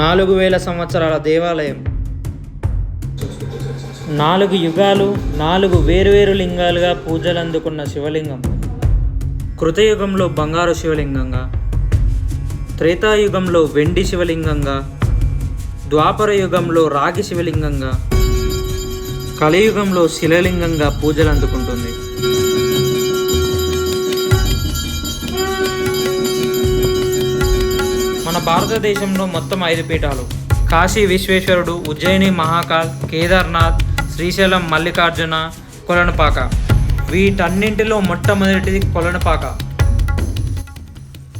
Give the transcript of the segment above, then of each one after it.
నాలుగు వేల సంవత్సరాల దేవాలయం. నాలుగు యుగాలు నాలుగు వేరువేరు లింగాలుగా పూజలు అందుకున్న శివలింగం. కృతయుగంలో బంగారు శివలింగంగా త్రేతాయుగంలో వెండి శివలింగంగా ద్వాపర యుగంలో రాగి శివలింగంగా కలియుగంలో శిలలింగంగా పూజలు అందుకుంటుంది భారతదేశంలో మొత్తం ఐదు పీఠాలు. కాశీ విశ్వేశ్వరుడు ఉజ్జయిని మహాకాల్ కేదార్నాథ్ శ్రీశైలం మల్లికార్జున కొలనుపాక. వీటన్నింటిలో మొట్టమొదటిది కొలనుపాక.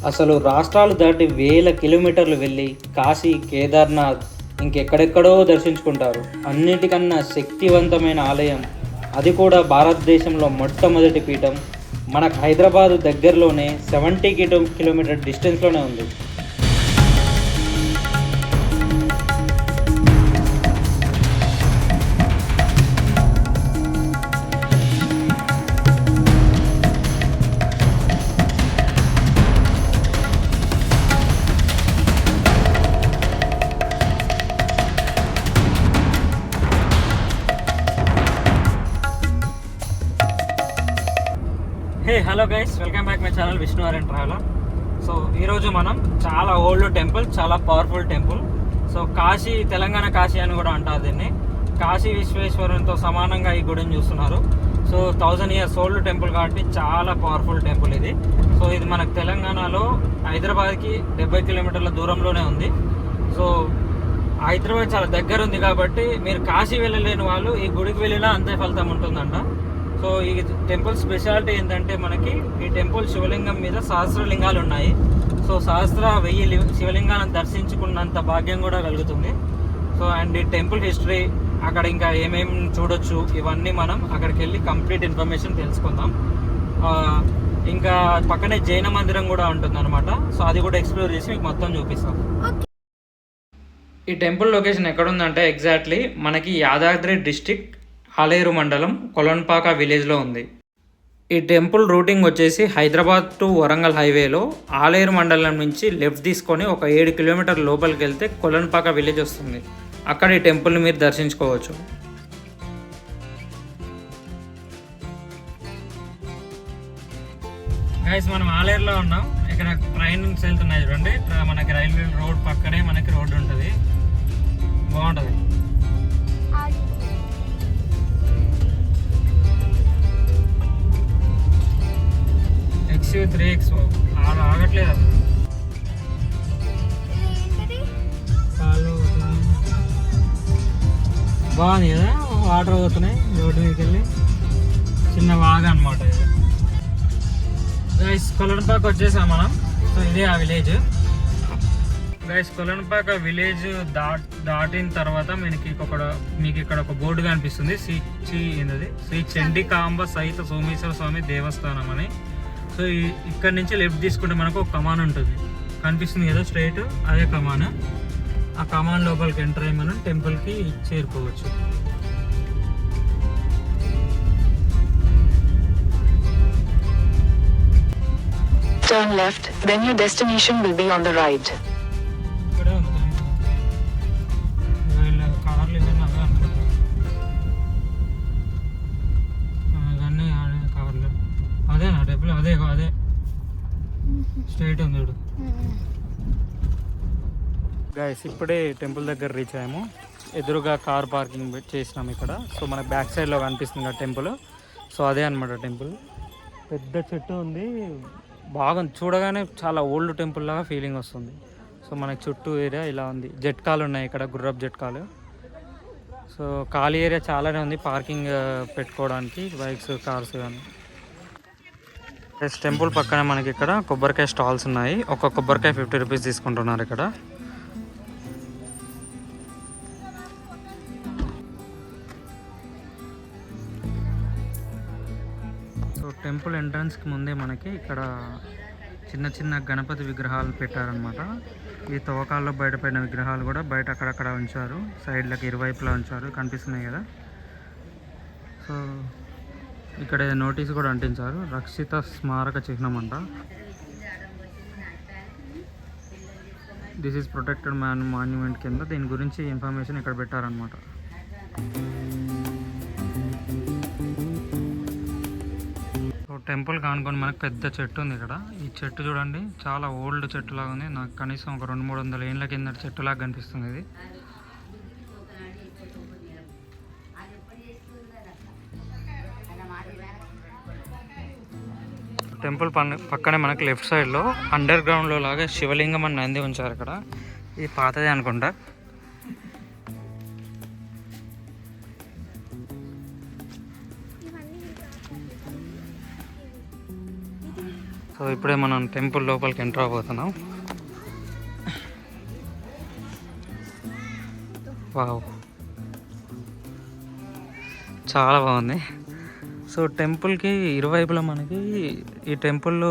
అసలు రాష్ట్రాలు దాటి వేల కిలోమీటర్లు వెళ్ళి కాశీ కేదార్నాథ్ ఇంకెక్కడెక్కడో దర్శించుకుంటారు. అన్నిటికన్నా శక్తివంతమైన ఆలయం అది కూడా భారతదేశంలో మొట్టమొదటి పీఠం. మనకు హైదరాబాదు దగ్గరలోనే సెవెంటీ కిలో కిలోమీటర్ డిస్టెన్స్లోనే ఉంది. Hey hello guys welcome back my channel Vishnu R and traveller so ఈరోజు మనం చాలా ఓల్డ్ టెంపుల్ చాలా powerful temple so Kashi Telangana Kashi అని కూడా అంటారు దీన్ని. కాశీ విశ్వేశ్వరునితో సమానంగా ఈ గుడిని చూస్తున్నారు. So thousand years old temple కాబట్టి చాలా పవర్ఫుల్ టెంపుల్ ఇది. సో ఇది మనకు తెలంగాణలో హైదరాబాద్కి డెబ్బై కిలోమీటర్ల దూరంలోనే ఉంది. సో హైదరాబాద్ చాలా దగ్గర ఉంది కాబట్టి మీరు కాశీ వెళ్ళలేని వాళ్ళు ఈ గుడికి వెళ్ళినా అంతే ఫలితం ఉంటుందంట. సో ఈ టెంపుల్ స్పెషాలిటీ ఏంటంటే మనకి ఈ టెంపుల్ శివలింగం మీద సహస్రలింగాలు ఉన్నాయి. సో సహస్ర వెయ్యి శివలింగాన్ని శివలింగాలను దర్శించుకున్నంత భాగ్యం కూడా కలుగుతుంది. సో అండ్ ఈ టెంపుల్ హిస్టరీ అక్కడ ఇంకా ఏమేమి చూడొచ్చు ఇవన్నీ మనం అక్కడికి వెళ్ళి కంప్లీట్ ఇన్ఫర్మేషన్ తెలుసుకుందాం. ఇంకా పక్కనే జైన మందిరం కూడా ఉంటుంది అనమాట సో అది కూడా ఎక్స్ప్లోర్ చేసి మీకు మొత్తం చూపిస్తాం. ఈ టెంపుల్ లొకేషన్ ఎక్కడుందంటే ఎగ్జాక్ట్లీ మనకి యాదాద్రి డిస్టిక్ ఆలేరు మండలం కొలన్పాక విలేజ్లో ఉంది. ఈ టెంపుల్ రూటింగ్ వచ్చేసి హైదరాబాద్ టు వరంగల్ హైవేలో ఆలేరు మండలం నుంచి లెఫ్ట్ తీసుకొని ఒక ఏడు కిలోమీటర్ లోపలికి వెళ్తే కొలన్పాక విలేజ్ వస్తుంది. అక్కడ ఈ టెంపుల్ని మీరు దర్శించుకోవచ్చు. గైస్ మనం ఆలేరులో ఉన్నాం. ఇక్కడ ట్రైన్స్ వెళ్తున్నాయి చూడండి. మనకి రైల్వే రోడ్ పక్కనే మనకి రోడ్డు ఉంటుంది. బాగుంటుంది. ఎక్స్ త్రీ ఎక్స్ ఆగట్లేదు అసలు. బాగుంది కదా? వాటర్ పోతున్నాయి. రోడ్డు మీదకి వెళ్ళి. చిన్న వాగ అనమాట గైస్ కొలనపాక వచ్చేసాం మనం. సో ఇదే ఆ విలేజ్ గైస్ కొలనపాక విలేజ్ దాట్ దాటిన తర్వాత మనకి ఒక మీకు ఇక్కడ ఒక బోర్డు కనిపిస్తుంది. శ్రీ శ్రీ ఏంటది శ్రీ చండికాంబ సహిత సోమేశ్వర స్వామి దేవస్థానం అని. సో ఇక్కడ నుంచి లెఫ్ట్ తీసుకుంటే మనకు ఒక కమాన్ ఉంటుంది. కనిపిస్తుంది కదా స్ట్రైట్? అదే కమాన్. ఆ కమాన్ లోపలికి ఎంటర్ అయ్యి మనం టెంపుల్కి చేరుకోవచ్చు. Turn left, then your destination will be on the right. Straight ఉంది చూడు. గైస్ ఇప్పుడే టెంపుల్ దగ్గర రీచ్ అయ్యాము. ఎదురుగా కార్ పార్కింగ్ చేసినాం ఇక్కడ. సో మనకి బ్యాక్ సైడ్లో కనిపిస్తుంది ఆ టెంపుల్. సో అదే అనమాట టెంపుల్. పెద్ద చెట్టు ఉంది. బాగా చూడగానే చాలా ఓల్డ్ టెంపుల్ లాగా ఫీలింగ్ వస్తుంది. సో మనకి చుట్టూ ఏరియా ఇలా ఉంది. జట్కాలు ఉన్నాయి ఇక్కడ గుర్రపు జట్కాలు. సో ఖాళీ ఏరియా చాలానే ఉంది. పార్కింగ్ uh, పెట్టుకోవడానికి బైక్స్ కార్స్ కానీ. టెంపుల్ పక్కన మనకి ఇక్కడ కొబ్బరికాయ స్టాల్స్ ఉన్నాయి. ఒక కొబ్బరికాయ ఫిఫ్టీ రూపీస్ తీసుకుంటున్నారు ఇక్కడ. సో టెంపుల్ ఎంట్రన్స్కి ముందే మనకి ఇక్కడ చిన్న చిన్న గణపతి విగ్రహాలు పెట్టారనమాట ఈ తవ్వకాల్లో బయటపడిన విగ్రహాలు కూడా బయట అక్కడక్కడ ఉంచారు. సైడ్లకు ఇరువైపులా ఉంచారు. కనిపిస్తున్నాయి కదా. సో ఇక్కడ నోటీస్ కూడా అంటించారు. రక్షిత స్మారక చిహ్నం అంట. This is protected man monument కింద. దీని గురించి ఇన్ఫర్మేషన్ ఇక్కడ పెట్టారనమాట టెంపుల్ కానుకొని మనకు పెద్ద చెట్టు ఉంది ఇక్కడ. ఈ చెట్టు చూడండి చాలా ఓల్డ్ చెట్టు లాగా ఉంది. నాకు కనీసం ఒక రెండు మూడు వందల ఏళ్ళ కింద చెట్టు లాగా కనిపిస్తుంది ఇది. టెంపుల్ పన్ పక్కనే మనకి లెఫ్ట్ సైడ్లో అండర్ గ్రౌండ్లో లాగా శివలింగం అని నంది ఉంచారు ఇక్కడ ఇది పాతదే అనుకుంటా. సో ఇప్పుడే మనం టెంపుల్ లోపలికి ఎంటర్ అవబోతున్నాం. వావ్. చాలా బాగుంది. సో టెంపుల్కి ఇరువైపులా మనకి ఈ టెంపుల్లో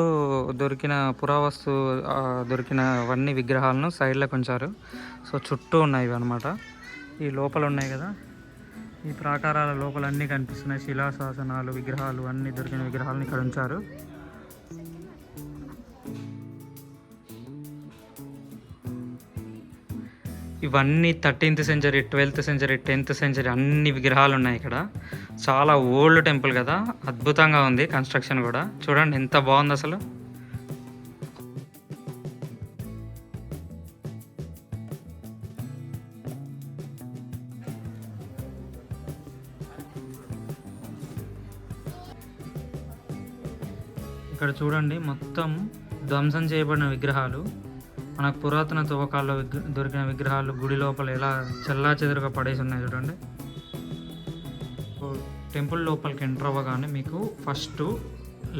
దొరికిన పురావస్తు దొరికినవన్నీ విగ్రహాలను సైడ్లకు ఉంచారు సో చుట్టూ ఉన్నాయి ఇవి అనమాట ఈ లోపల ఉన్నాయి కదా. ఈ ప్రాకారాల లోపల అన్నీ కనిపిస్తున్నాయి. శిలాశాసనాలు విగ్రహాలు అన్నీ దొరికిన విగ్రహాలను ఇక్కడ ఉంచారు. ఇవన్నీ thirteenth century twelfth century tenth century అన్ని విగ్రహాలు ఉన్నాయి ఇక్కడ. చాలా ఓల్డ్ టెంపుల్ కదా. అద్భుతంగా ఉంది కన్స్ట్రక్షన్ కూడా. చూడండి ఎంత బాగుంది అసలు. ఇక్కడ చూడండి మొత్తం ధ్వంసం చేయబడిన విగ్రహాలు. మనకు పురాతన తవ్వకాల్లో దొరికిన విగ్రహాలు గుడి లోపల ఎలా చెల్లా చెదురుగా పడేసి ఉన్నాయి చూడండి. సో టెంపుల్ లోపలికి ఎంటర్ అవ్వగానే మీకు ఫస్ట్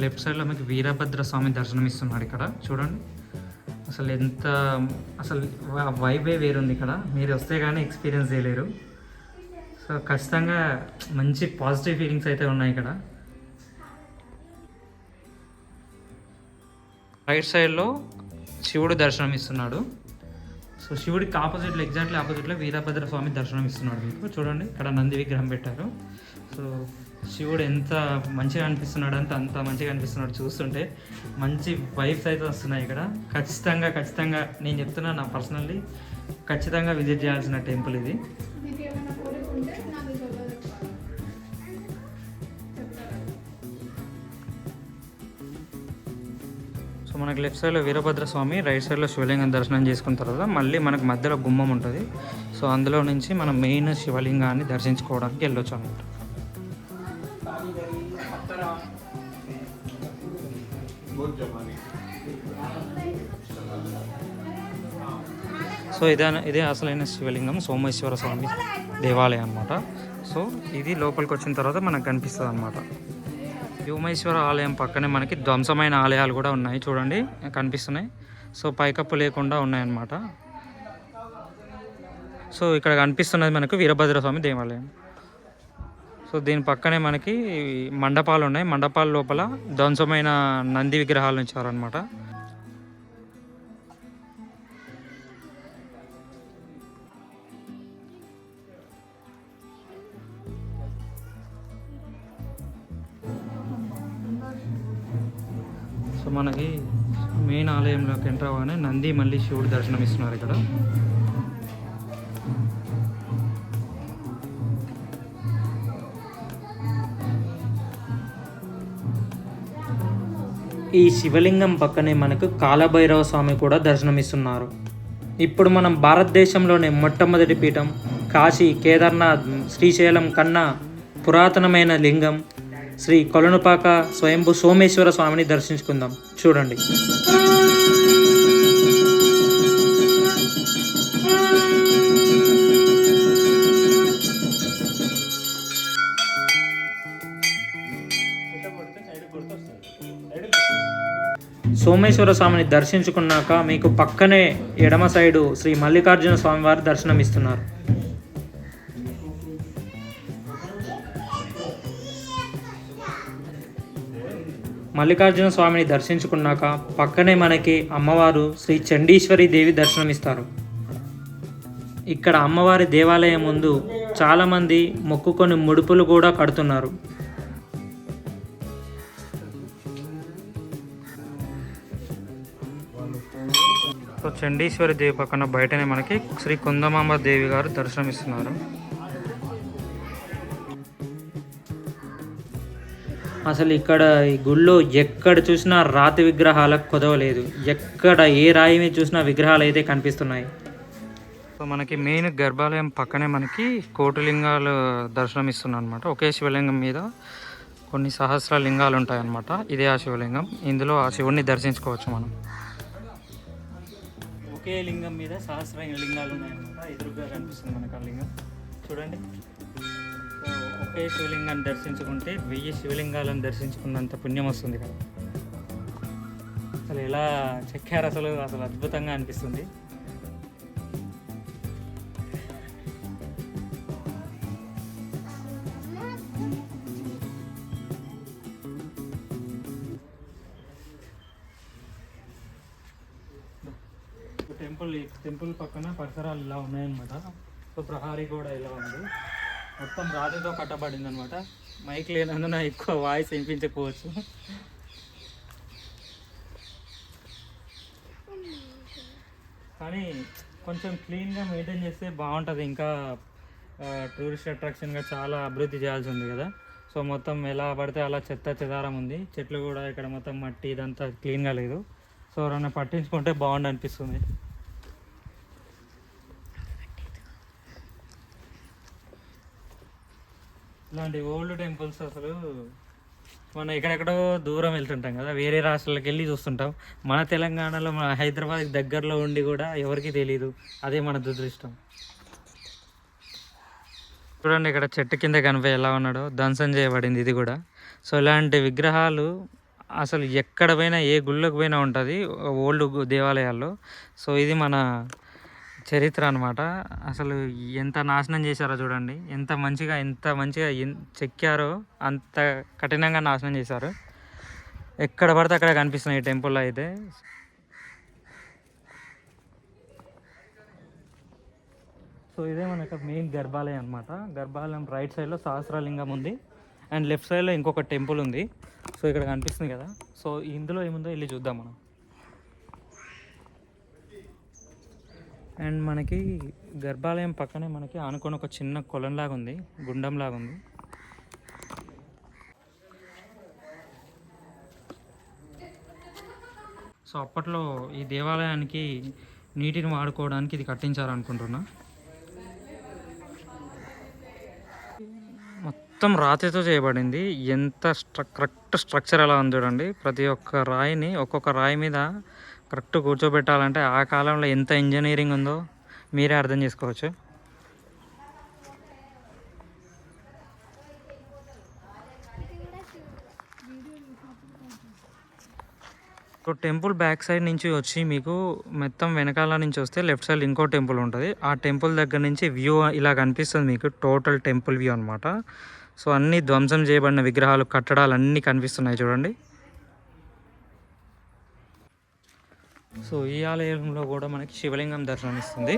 లెఫ్ట్ సైడ్లో మీకు వీరభద్ర స్వామి దర్శనం ఇస్తున్నాడు ఇక్కడ. చూడండి. అసలు ఎంత అసలు వైబే వేరుంది ఇక్కడ. మీరు వస్తే కానీ ఎక్స్పీరియన్స్ చేయలేరు. సో ఖచ్చితంగా మంచి పాజిటివ్ ఫీలింగ్స్ అయితే ఉన్నాయి ఇక్కడ. రైట్ సైడ్లో శివుడు దర్శనం ఇస్తున్నాడు సో శివుడికి ఆపోజిట్లో ఎగ్జాక్ట్లీ ఆపోజిట్లో వీరభద్ర స్వామి దర్శనం ఇస్తున్నాడు మీకు. చూడండి ఇక్కడ నంది విగ్రహం పెట్టారు. సో శివుడు ఎంత మంచిగా అనిపిస్తున్నాడు అంత అంత మంచిగా అనిపిస్తున్నాడు చూస్తుంటే. మంచి వైబ్స్ అయితే వస్తున్నాయి ఇక్కడ. ఖచ్చితంగా ఖచ్చితంగా నేను చెప్తున్నా నా పర్సనల్లీ ఖచ్చితంగా విజిట్ చేయాల్సిన టెంపుల్ ఇది. మనకి లెఫ్ట్ సైడ్లో వీరభద్ర స్వామి రైట్ సైడ్లో శివలింగం దర్శనం చేసుకున్న తర్వాత మళ్ళీ మనకు మధ్యలో గుమ్మం ఉంటుంది. సో అందులో నుంచి మనం మెయిన్ శివలింగాన్ని దర్శించుకోవడానికి వెళ్ళొచ్చు అనమాట సో ఇదే ఇదే అసలైన శివలింగం సోమేశ్వర స్వామి దేవాలయం అనమాట సో ఇది లోపలికి వచ్చిన తర్వాత మనకు కనిపిస్తుంది అనమాట భీమేశ్వర ఆలయం పక్కనే మనకి ధ్వంసమైన ఆలయాలు కూడా ఉన్నాయి. చూడండి కనిపిస్తున్నాయి. సో పైకప్పు లేకుండా ఉన్నాయన్నమాట. సో ఇక్కడ కనిపిస్తున్నది మనకు వీరభద్ర స్వామి దేవాలయం. సో దీని పక్కనే మనకి మండపాలు ఉన్నాయి. మండపాల లోపల ధ్వంసమైన నంది విగ్రహాలు ఉంచారనమాట అవ్వగానే మళ్ళీ శివుడు దర్శనం ఇస్తున్నారు ఇక్కడ. ఈ శివలింగం పక్కనే మనకు కాలభైరవ స్వామి కూడా దర్శనమిస్తున్నారు ఇప్పుడు మనం భారతదేశంలోనే మొట్టమొదటి పీఠం కాశీ కేదార్నాథ్ శ్రీశైలం కన్నా పురాతనమైన లింగం శ్రీ కొలనుపాక స్వయంభు సోమేశ్వర స్వామిని దర్శించుకుందాం. చూడండి. సోమేశ్వర స్వామిని దర్శించుకున్నాక మీకు పక్కనే ఎడమ సైడు శ్రీ మల్లికార్జున స్వామివారి దర్శనమిస్తున్నారు. మల్లికార్జున స్వామిని దర్శించుకున్నాక పక్కనే మనకి అమ్మవారు శ్రీ చండీశ్వరి దేవి దర్శనమిస్తారు. ఇక్కడ అమ్మవారి దేవాలయం ముందు చాలామంది మొక్కుకొని ముడుపులు కూడా కడుతున్నారు. చండీశ్వరి దేవి పక్కన బయటనే మనకి శ్రీ కుందమాంబ దేవి గారు దర్శనమిస్తున్నారు. అసలు ఇక్కడ ఈ గుళ్ళో ఎక్కడ చూసినా రాతి విగ్రహాలకు కొదవలేదు. ఎక్కడ ఏ రాయి మీద చూసినా విగ్రహాలు అయితే కనిపిస్తున్నాయి. సో మనకి మెయిన్ గర్భాలయం పక్కనే మనకి కోటిలింగాలు దర్శనం ఇస్తున్నాయి అనమాట ఒకే శివలింగం మీద కొన్ని సహస్ర లింగాలు ఉంటాయి అన్నమాట ఇదే ఆ శివలింగం. ఇందులో ఆ శివుణ్ణి దర్శించుకోవచ్చు మనం. ఒకే లింగం మీద సహస్ర లింగాలు ఉన్నాయన్నమాట. ఎదురుగా కనిపిస్తుంది మనకు ఆ లింగం. చూడండి. ఒకే శివలింగాన్ని దర్శించుకుంటే వెయ్యి శివలింగాలను దర్శించుకున్నంత పుణ్యం వస్తుంది కదా. అసలు ఎలా చెక్కారు అసలు? అసలు అద్భుతంగా అనిపిస్తుంది. టెంపుల్ ఈ టెంపుల్ పక్కన పరిసరాలు ఇలా ఉన్నాయన్నమాట. సో ప్రహారీ కూడా ఇలా ఉంది. మొత్తం రాతితో కట్టబడింది అనమాట మైక్ లేనందున ఎక్కువ వాయిస్ వినిపించకపోవచ్చు. కానీ కొంచెం క్లీన్గా మెయింటైన్ చేస్తే బాగుంటుంది. ఇంకా టూరిస్ట్ అట్రాక్షన్గా చాలా అభివృద్ధి చేయాల్సి ఉంది కదా. సో మొత్తం ఎలా పడితే అలా చెత్త చెదారం ఉంది. చెట్లు కూడా ఇక్కడ మొత్తం మట్టి ఇదంతా క్లీన్గా లేదు. సో ఎవరైనా పట్టించుకుంటే బాగుండు అనిపిస్తుంది. ఇలాంటి ఓల్డ్ టెంపుల్స్ అసలు మనం ఎక్కడెక్కడో దూరం వెళ్తుంటాం కదా వేరే రాష్ట్రాలకు వెళ్ళి చూస్తుంటాం. మన తెలంగాణలో మన హైదరాబాద్ దగ్గరలో ఉండి కూడా ఎవరికీ తెలియదు అదే మన దురదృష్టం. చూడండి ఇక్కడ చెట్టు కింద కనిపి ఎలా ఉన్నాడో ధ్వంసం చేయబడింది ఇది కూడా. సో ఇలాంటి విగ్రహాలు అసలు ఎక్కడ పోయినా ఏ గుళ్ళకు పోయినా ఉంటుంది ఓల్డ్ దేవాలయాల్లో. సో ఇది మన చరిత్ర అనమాట అసలు ఎంత నాశనం చేశారో చూడండి. ఎంత మంచిగా ఎంత మంచిగా చెక్కారో అంత కఠినంగా నాశనం చేశారు. ఎక్కడ పడితే అక్కడ కనిపిస్తున్నాయి ఈ టెంపుల్లో అయితే. సో ఇదే మనకు మెయిన్ గర్భాలయం అనమాట గర్భాలయం రైట్ సైడ్లో సహస్రలింగం ఉంది. అండ్ లెఫ్ట్ సైడ్లో ఇంకొక టెంపుల్ ఉంది. సో ఇక్కడ కనిపిస్తుంది కదా. సో ఇందులో ఏముందో వెళ్ళి చూద్దాం మనం. అండ్ మనకి గర్భాలయం పక్కనే మనకి ఆనుకొని ఒక చిన్న కొలంలాగా ఉంది గుండంలాగా ఉంది. సో అప్పట్లో ఈ దేవాలయానికి నీటిని వాడుకోవడానికి ఇది కట్టించారనుకుంటున్నా మొత్తం రాతితో చేయబడింది. ఎంత స్ట్ర కరెక్ట్ స్ట్రక్చర్ ఎలా ఉంది చూడండి. ప్రతి ఒక్క రాయిని ఒక్కొక్క రాయి మీద కరెక్ట్ కూర్చోబెట్టాలంటే ఆ కాలంలో ఎంత ఇంజనీరింగ్ ఉందో మీరే అర్థం చేసుకోవచ్చు. సో టెంపుల్ బ్యాక్ సైడ్ నుంచి వచ్చి మీకు మొత్తం వెనకాల నుంచి వస్తే లెఫ్ట్ సైడ్ ఇంకో టెంపుల్ ఉంటుంది. ఆ టెంపుల్ దగ్గర నుంచి వ్యూ ఇలా కనిపిస్తుంది మీకు టోటల్ టెంపుల్ వ్యూ అనమాట సో అన్ని ధ్వంసం చేయబడిన విగ్రహాలు కట్టడాలు అన్నీ కనిపిస్తున్నాయి చూడండి. సో ఈ ఆలయంలో కూడా మనకి శివలింగం దర్శనం ఇస్తుంది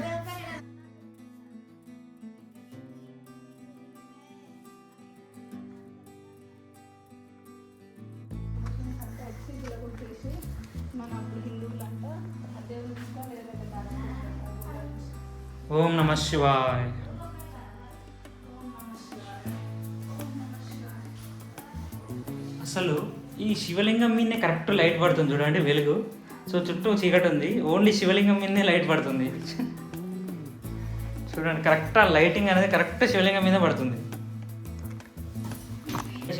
ఓం నమ శివాయ్. అసలు ఈ శివలింగం మీదనే కరెక్ట్ లైట్ పడుతుంది చూడండి వెలుగు. సో చుట్టూ చీకటి ఉంది. ఓన్లీ శివలింగం మీదనే లైట్ పడుతుంది. చూడండి కరెక్ట్ ఆ లైటింగ్ అనేది కరెక్ట్ శివలింగం మీద పడుతుంది.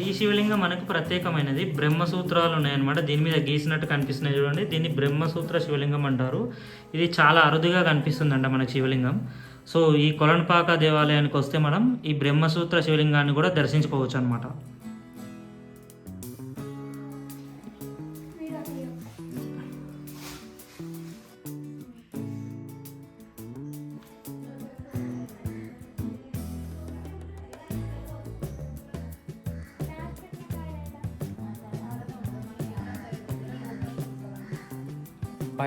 ఈ శివలింగం మనకు ప్రత్యేకమైనది. బ్రహ్మసూత్రాలు ఉన్నాయన్నమాట. దీని మీద గీసినట్టు కనిపిస్తున్నాయి చూడండి. దీన్ని బ్రహ్మసూత్ర శివలింగం అంటారు. ఇది చాలా అరుదుగా కనిపిస్తుందంట మనకు శివలింగం. సో ఈ కొలన్పాక దేవాలయానికి వస్తే మనం ఈ బ్రహ్మసూత్ర శివలింగాన్ని కూడా దర్శించుకోవచ్చు అనమాట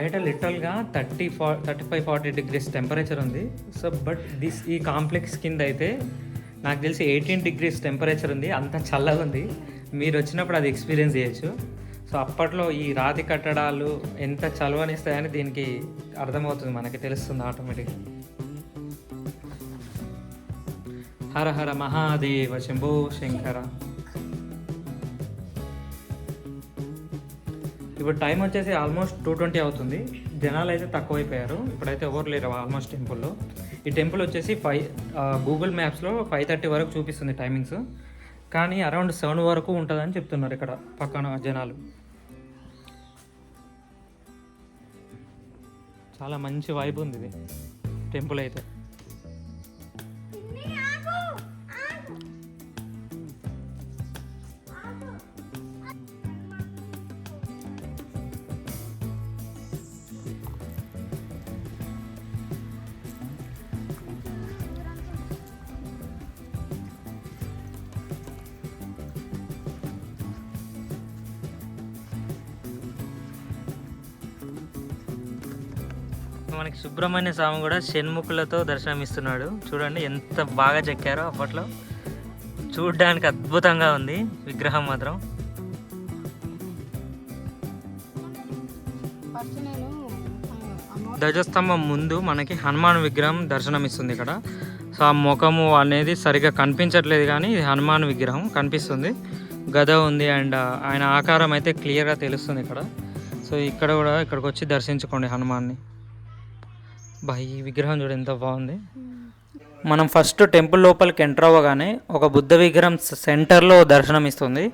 బయట లిటరల్గా థర్టీ ఫా thirty five forty degrees temperature ఉంది. సో బట్ దిస్ ఈ కాంప్లెక్స్ కింద అయితే నాకు తెలిసి ఎయిటీన్ డిగ్రీస్ టెంపరేచర్ ఉంది. అంత చల్లగా ఉంది. మీరు వచ్చినప్పుడు అది ఎక్స్పీరియన్స్ చేయొచ్చు. సో అప్పట్లో ఈ రాతి కట్టడాలు ఎంత చలవనిస్తాయని దీనికి అర్థమవుతుంది మనకి తెలుస్తుంది ఆటోమేటిక్గా హర హర మహాదేవ శంభో శంకర. ఇప్పుడు టైం వచ్చేసి ఆల్మోస్ట్ టూ ట్వంటీ అవుతుంది. జనాలు అయితే తక్కువైపోయారు. ఇప్పుడైతే ఎవరు లేరు ఆల్మోస్ట్ టెంపుల్లో. ఈ టెంపుల్ వచ్చేసి ఫైవ్ గూగుల్ మ్యాప్స్లో ఫైవ్ థర్టీ వరకు చూపిస్తుంది టైమింగ్స్. కానీ అరౌండ్ సెవెన్ వరకు ఉంటుందని చెప్తున్నారు ఇక్కడ పక్కన జనాలు. చాలా మంచి వైబ్ ఉంది ఇది. టెంపుల్ అయితే. సుబ్రహ్మణ్య స్వామి కూడా షణ్ముఖులతో దర్శనమిస్తున్నాడు. చూడండి ఎంత బాగా చెక్కారో అప్పట్లో. చూడడానికి అద్భుతంగా ఉంది విగ్రహం మాత్రం. ధ్వజస్తంభం ముందు మనకి హనుమాన్ విగ్రహం దర్శనమిస్తుంది ఇక్కడ. సో ఆ ముఖము అనేది సరిగా కనిపించట్లేదు కానీ ఇది హనుమాన్ విగ్రహం కనిపిస్తుంది. గద ఉంది అండ్ ఆయన ఆకారం అయితే క్లియర్గా తెలుస్తుంది ఇక్కడ. సో ఇక్కడ కూడా ఇక్కడికి వచ్చి దర్శించుకోండి హనుమాన్ని. బా ఈ విగ్రహం చూడు ఎంత బాగుంది. మనం ఫస్ట్ టెంపుల్ లోపలికి ఎంటర్ అవ్వగానే ఒక బుద్ధ విగ్రహం సెంటర్లో దర్శనం ఇస్తుంది.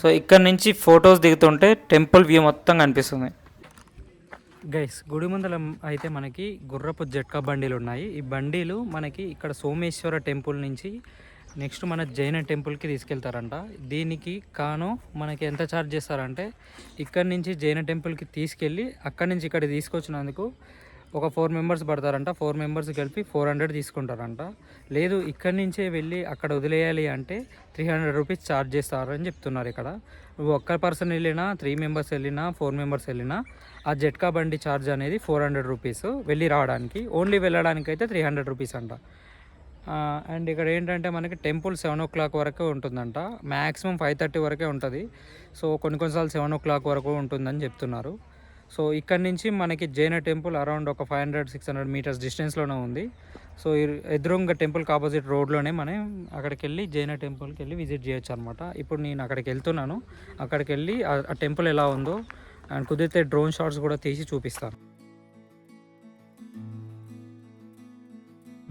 సో ఇక్కడ నుంచి ఫొటోస్ దిగుతుంటే టెంపుల్ వ్యూ మొత్తం కనిపిస్తుంది. గైస్ గుడి ముందల అయితే మనకి గుర్రపు జట్కా బండీలు ఉన్నాయి. ఈ బండీలు మనకి ఇక్కడ సోమేశ్వర టెంపుల్ నుంచి నెక్స్ట్ మన జైన టెంపుల్కి తీసుకెళ్తారంట. దీనికి కాను మనకి ఎంత ఛార్జ్ చేస్తారంటే ఇక్కడ నుంచి జైన టెంపుల్కి తీసుకెళ్ళి అక్కడి నుంచి ఇక్కడ తీసుకొచ్చినందుకు ఒక ఫోర్ మెంబర్స్ పడతారంట. ఫోర్ మెంబర్స్ కలిపి ఫోర్ హండ్రెడ్ తీసుకుంటారంట. లేదు ఇక్కడి నుంచే వెళ్ళి అక్కడ వదిలేయాలి అంటే త్రీ హండ్రెడ్ రూపీస్ ఛార్జ్ చేస్తారని చెప్తున్నారు ఇక్కడ. నువ్వు ఒక్క పర్సన్ వెళ్ళినా త్రీ మెంబర్స్ వెళ్ళినా ఫోర్ మెంబర్స్ వెళ్ళినా ఆ జట్కా బండి ఛార్జ్ అనేది ఫోర్ హండ్రెడ్ రూపీస్ వెళ్ళి రావడానికి ఓన్లీ వెళ్ళడానికి అయితే త్రీ హండ్రెడ్ రూపీస్ అంట. అండ్ ఇక్కడ ఏంటంటే మనకి టెంపుల్ సెవెన్ ఓ క్లాక్ వరకే ఉంటుందంట. మ్యాక్సిమం ఫైవ్ థర్టీ వరకే ఉంటుంది. సో కొన్ని కొన్నిసార్లు సెవెన్ ఓ క్లాక్ వరకు ఉంటుందని చెప్తున్నారు. సో ఇక్కడ నుంచి మనకి జైన టెంపుల్ అరౌండ్ ఒక five hundred six hundred metres డిస్టెన్స్లోనే ఉంది. సో ఎదురుంగా ఎదురుంగ టెంపుల్కి ఆపోజిట్ రోడ్లోనే మనం అక్కడికి వెళ్ళి జైన టెంపుల్కి వెళ్ళి విజిట్ చేయొచ్చు అనమాట ఇప్పుడు నేను అక్కడికి వెళ్తున్నాను. అక్కడికి వెళ్ళి ఆ- ఆ టెంపుల్ ఎలా ఉందో అండ్ కుదిరితే డ్రోన్ షాట్స్ కూడా తీసి చూపిస్తాను.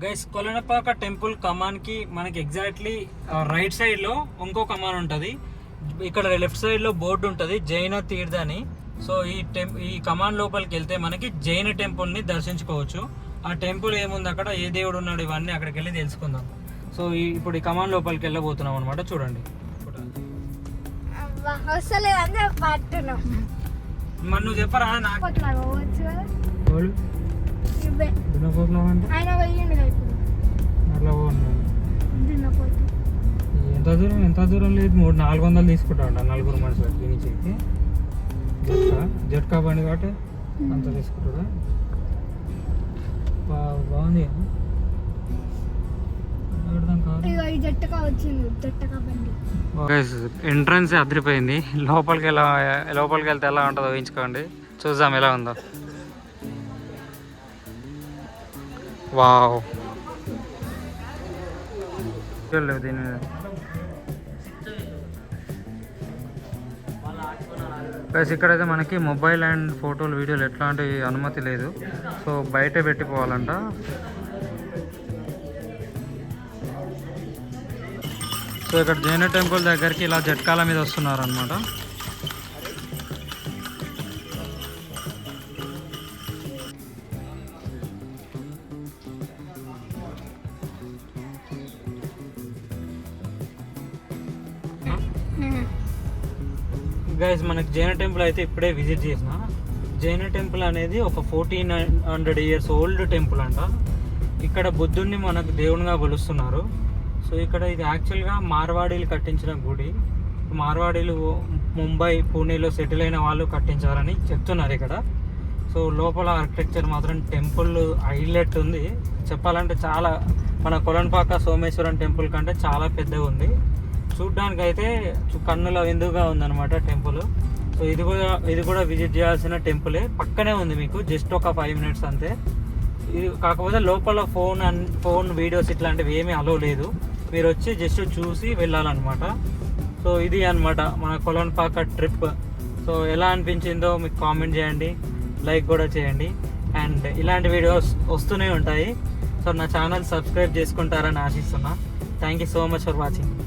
గైస్ కొలనపాక టెంపుల్ కమాన్కి మనకి ఎగ్జాక్ట్లీ రైట్ సైడ్లో ఇంకో కమాన్ ఉంటుంది. ఇక్కడ లెఫ్ట్ సైడ్లో బోర్డు ఉంటుంది జైన తీర్థ అని సో ఈ టెం ఈ కమాన్ లోపలికి వెళ్తే మనకి జైన టెంపుల్ని దర్శించుకోవచ్చు. ఆ టెంపుల్ ఏముంది అక్కడ? ఏ దేవుడు ఉన్నాడు? ఇవన్నీ అక్కడికి వెళ్ళి తెలుసుకుందాం. సో ఈ ఇప్పుడు ఈ కమాన్ లోపలికి వెళ్ళబోతున్నాం అనమాట చూడండి. మరి నువ్వు చెప్పరా? నాకు ఎంత దూరం ఎంత దూరం లేదు. మూడు నాలుగు వందలు తీసుకుంటా నలుగురు మనుషులు నుంచి. జట్కా జట్కా బండి కాబట్టి అంత తీసుకుంటాడా బా- బాగుంది. ఎంట్రన్స్ అదిరిపోయింది. లోపలికి ఎలా లోపలికి వెళ్తే ఎలా ఉంటుందో ఊహించుకోండి. చూద్దాం ఎలా ఉందో. వావ్ దీని మీద. ప్లస్ ఇక్కడైతే మనకి మొబైల్ అండ్ ఫోటోలు వీడియోలు ఎట్లాంటి అనుమతి లేదు. సో బయటే పెట్టిపోవాలంట. సో ఇక్కడ జైన టెంపుల్ దగ్గరికి ఇలా జట్కాల మీద వస్తున్నారు గైజ్ మనకి జైన టెంపుల్ అయితే ఇప్పుడే విజిట్ చేసిన. జైన టెంపుల్ అనేది ఒక fourteen hundred years old temple అంట. ఇక్కడ బుద్ధుడిని మనకు దేవునిగా కొలుస్తున్నారు సో ఇక్కడ ఇది యాక్చువల్గా మార్వాడీలు కట్టించిన గుడి. మార్వాడీలు ముంబై పూణేలో సెటిల్ అయిన వాళ్ళు కట్టించారని చెప్తున్నారు ఇక్కడ. సో లోపల ఆర్కిటెక్చర్ మాత్రం టెంపుల్ హైలైట్ ఉంది. చెప్పాలంటే చాలా మన కొలన్పాక సోమేశ్వరం టెంపుల్ కంటే చాలా పెద్దగా ఉంది. చూడడానికి అయితే చు- కన్నుల విందుగా ఉందన్నమాట టెంపుల్. సో ఇది కూడా ఇది కూడా విజిట్ చేయాల్సిన టెంపులే. పక్కనే ఉంది మీకు జస్ట్ ఒక ఫైవ్ మినిట్స్ అంతే. ఇది కాకపోతే లోపల ఫోన్ అండ్ ఫోన్ వీడియోస్ ఇట్లాంటివి ఏమీ అలో లేదు. మీరు వచ్చి జస్ట్ చూసి వెళ్ళాలన్నమాట. సో ఇది అనమాట మన కొలన్పాక ట్రిప్. సో ఎలా అనిపించిందో మీకు కామెంట్ చేయండి లైక్ కూడా చేయండి. అండ్ ఇలాంటి వీడియోస్ వస్తూనే ఉంటాయి. సో నా ఛానల్ సబ్స్క్రైబ్ చేసుకుంటారని ఆశిస్తున్నా. Thank you so much for watching.